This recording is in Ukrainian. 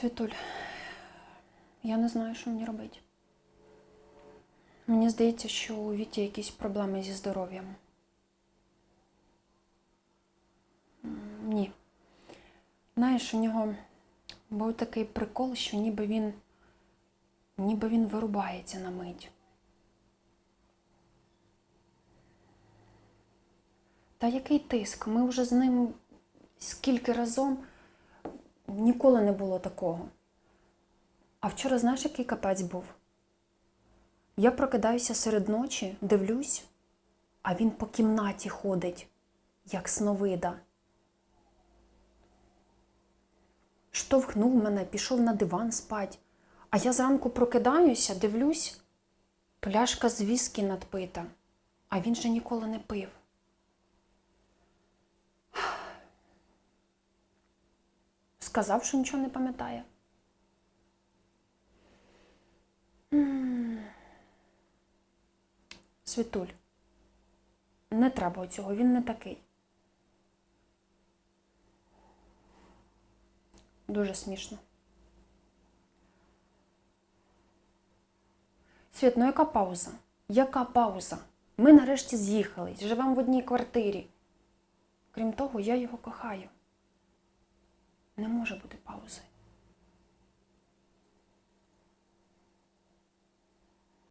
Світуль, я не знаю, що мені робити. Мені здається, що у Віті якісь проблеми зі здоров'ям. Ні. Знаєш, у нього був такий прикол, що ніби він ніби він вирубається на мить. Та який тиск? Ми вже з ним скільки разом ніколи не було такого. А вчора знаєш, який капець був? Я прокидаюся серед ночі, дивлюсь, а він по кімнаті ходить, як сновида. Штовхнув мене, пішов на диван спать. А я зранку прокидаюся, дивлюсь, пляшка з віскі надпита, а він же ніколи не пив. Сказав, що нічого не пам'ятає. Світуль, не треба цього, він не такий. Дуже смішно. Світ, ну яка пауза? Яка пауза? Ми нарешті з'їхались, живемо в одній квартирі. Крім того, я його кохаю. Не може бути паузи.